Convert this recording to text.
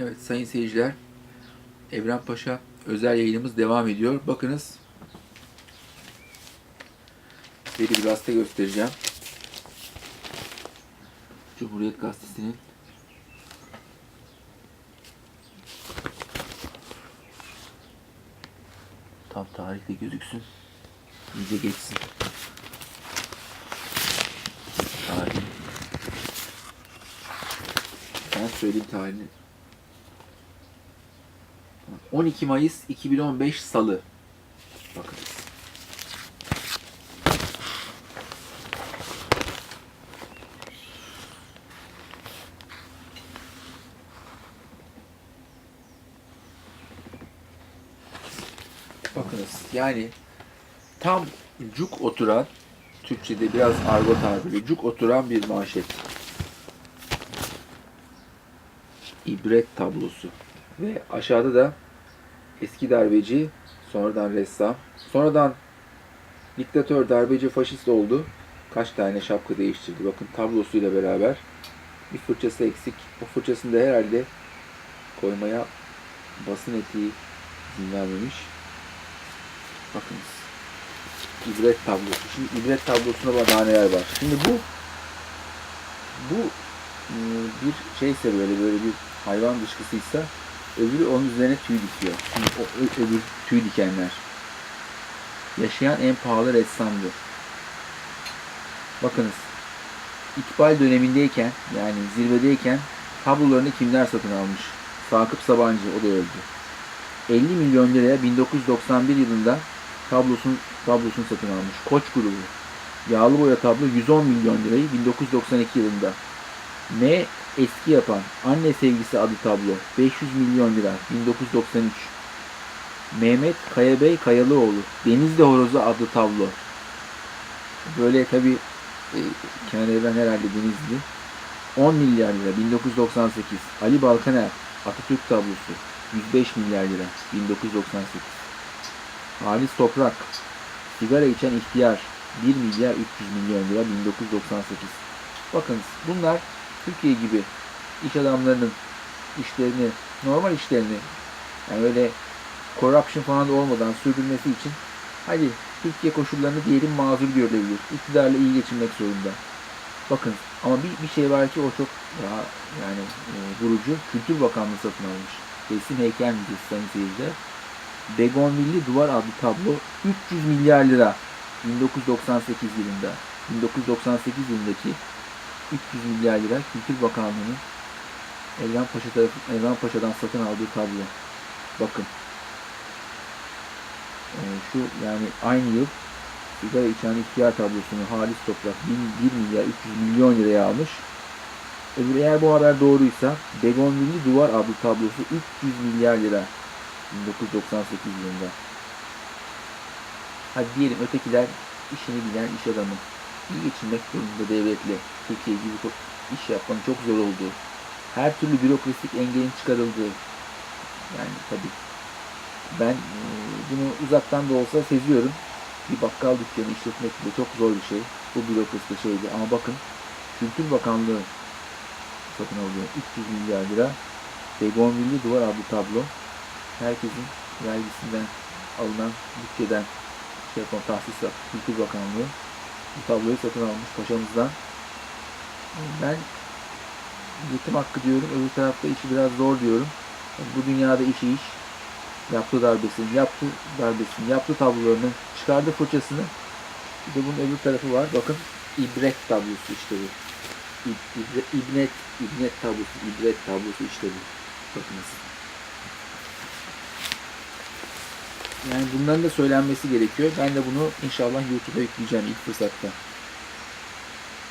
Evet sayın seyirciler, Evren Paşa özel yayınımız devam ediyor. Bakınız, size bir gazete göstereceğim. Cumhuriyet Gazetesi'nin tam tarihte gözüksün. İyice geçsin. Tarih. Ben söyleyeyim tarihini. 12 Mayıs 2015 Salı. Bakınız. Bakınız yani tam cuk oturan Türkçe'de biraz argo tabiri cuk oturan bir manşet. İbret tablosu. Ve aşağıda da eski darbeci, sonradan ressam, sonradan diktatör, darbeci, faşist oldu. Kaç tane şapka değiştirdi. Bakın tablosuyla beraber bir fırçası eksik. O fırçasını da herhalde koymaya basın etiği izin vermemiş. Bakınız. İbret tablosu. Şimdi ibret tablosunda bak daha neler var. Şimdi bu bu e, bir şeyse böyle böyle bir hayvan dışkısıysa öbürü onun üzerine tüy dikiyor. Şimdi o öbür tüy dikenler. Yaşayan en pahalı ressamdı. Bakınız. İkbal dönemindeyken yani zirvedeyken tablolarını kimler satın almış? Sakıp Sabancı o da öldü. 50 milyon liraya 1991 yılında tablosunu, tablosunu satın almış. Koç grubu. Yağlı boya tablo 110 milyon lirayı 1992 yılında. M eski yapan Anne Sevgisi adı tablo 500 milyon lira 1993. Mehmet Kayabey Kayalıoğlu Denizli Horozu adlı tablo. Böyle tabi e, Kenan herhalde Denizli. 10 milyar lira 1998. Ali Balkaner Atatürk tablosu 105 milyar lira 1998. Halis Toprak Sigara içen ihtiyar 1 milyar 300 milyon lira 1998. Bakınız bunlar Türkiye gibi iş adamlarının işlerini, normal işlerini yani öyle corruption falan da olmadan sürdürmesi için hadi Türkiye koşullarını diyelim mazur görülebilir. İktidarla iyi geçinmek zorunda. Bakın ama bir, bir şey var ki o çok daha yani e, vurucu. Kültür Bakanlığı satın almış. Resim heykel müzesi sayın seyirciler. Begonvilli Duvar adlı tablo 300 milyar lira 1998 yılında. 1998 yılındaki 300 milyar lira Kültür Bakanlığı'nın Evren Paşa tarafı, Evren Paşa'dan satın aldığı tablo. Bakın. Ee, şu yani aynı yıl sigara içen ihtiyar tablosunu Halis Toprak 1, 1 milyar 300 milyon liraya almış. Öbür eğer bu haber doğruysa Begonvilli Duvar adlı tablosu 300 milyar lira 1998 yılında. Hadi diyelim ötekiler işini bilen iş adamı. İyi geçinmek durumunda devletle. Türkiye gibi çok iş yapmanın çok zor olduğu. Her türlü bürokratik engelin çıkarıldığı. Yani tabii ben e, bunu uzaktan da olsa seziyorum. Bir bakkal dükkanı işletmek bile çok zor bir şey. Bu bürokrasi de şeydi. Ama bakın Kültür Bakanlığı satın alıyor. 300 milyar lira. Begonvilli Duvar adlı tablo. Herkesin vergisinden alınan bütçeden şey yapan tahsis Kültür Bakanlığı bu tabloyu satın almış paşamızdan. Ben yetim hakkı diyorum. Öbür tarafta işi biraz zor diyorum. Bu dünyada işi iş. Yaptı darbesini, yaptı darbesini, yaptı tablolarını, çıkardı fırçasını. Bir de bunun öbür tarafı var. Bakın ibret tablosu işte bu. İb- ibre- İbnet, tablosu, ibret tablosu işte bu. Bakınız. Yani bunların da söylenmesi gerekiyor. Ben de bunu inşallah YouTube'a yükleyeceğim ilk fırsatta.